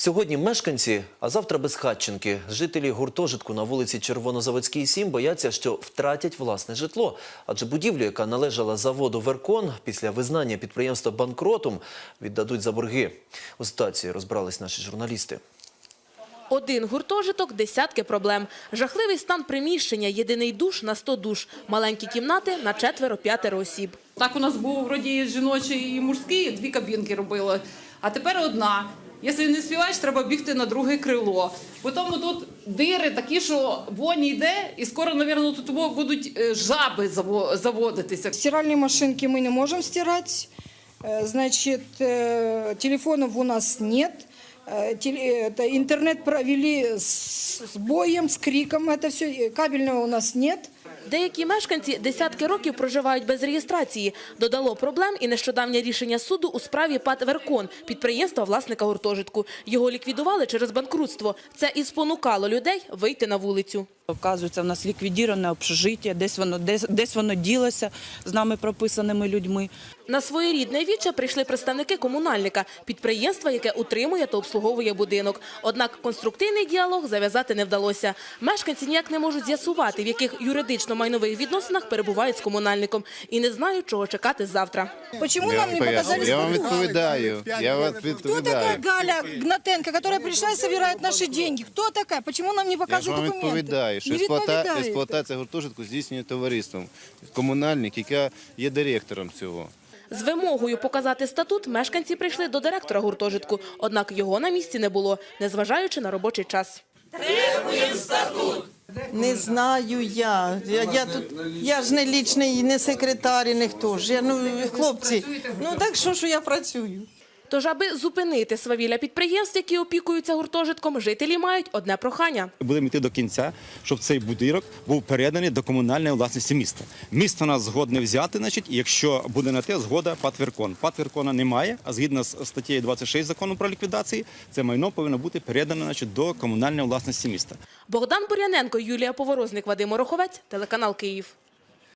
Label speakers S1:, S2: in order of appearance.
S1: Сьогодні мешканці, а завтра безхатченки. Жителі гуртожитку на вулиці Червонозаводській 7 бояться, що втратять власне житло. Адже будівлю, яка належала заводу «Веркон», після визнання підприємства банкротом віддадуть за борги. У ситуації розбирались наші журналісти.
S2: Один гуртожиток, десятки проблем. Жахливий стан приміщення, єдиний душ на 100 душ, маленькі кімнати на четверо-п'ятеро осіб.
S3: Так у нас був вроді жіночий і мужський, дві кабінки робили. А тепер одна. Якщо не співаєш, треба бігти на друге крило. Потім тут дири такі, що вонь йде, і скоро, мабуть, тут будуть е, жаби заво- заводитися.
S4: Стиральные машинки мы не можем стирать. Э, Значит, э, телефонов у нас нет. Э, теле- это интернет провели с с боем, с криком. Это все кабельного у нас нет.
S2: Деякі мешканці десятки років проживають без реєстрації. Додало проблем і нещодавнє рішення суду у справі ПАТ «Веркон» – підприємства власника гуртожитку. Його ліквідували через банкрутство. Це і спонукало людей вийти на вулицю.
S5: Оказується, в нас ліквідоване общежиття, десь воно, десь, десь воно ділося з нами прописаними людьми.
S2: На своєрідне віче прийшли представники комунальника – підприємства, яке утримує та обслуговує будинок. Однак конструктивний діалог зав'язати не вдалося. Мешканці ніяк не можуть з'ясувати, в яких юридично-майнових відносинах перебувають з комунальником. І не знають, чого чекати завтра.
S4: Почему
S6: Я
S4: нам не показали.
S6: Я вам відповідаю. Я вам
S4: Кто такая
S6: відповідаю.
S4: Галя Гнатенко, которая пришла и собирает наши деньги? Кто такая? Почему нам не
S6: Я ж
S4: показывают
S6: вам
S4: документы?
S6: відповідаю, що
S4: Не
S6: експлуата...
S4: відповідаєте.
S6: експлуатація гуртожитку здійснює товариством. Комунальник, яка є директором цього.
S2: З вимогою показати статут мешканці прийшли до директора гуртожитку, однак його на місці не було, незважаючи на робочий час.
S7: Не знаю я. Я, я тут я ж не лічний, не секретар, і не хто ж. Я ну хлопці. Ну так що ж я працюю?
S2: Тож, аби зупинити свавілля підприємств, які опікуються гуртожитком, жителі мають одне прохання.
S8: Будемо йти до кінця, щоб цей будинок був переданий до комунальної власності міста. Місто нас згодне взяти, значить, якщо буде на те згода Патверкон. Патверкона немає, а згідно з статтею 26 закону про ліквідацію, це майно повинно бути передано значить, до комунальної власності міста.
S2: Богдан Буряненко, Юлія Поворозник, Вадим Ороховець, телеканал Київ.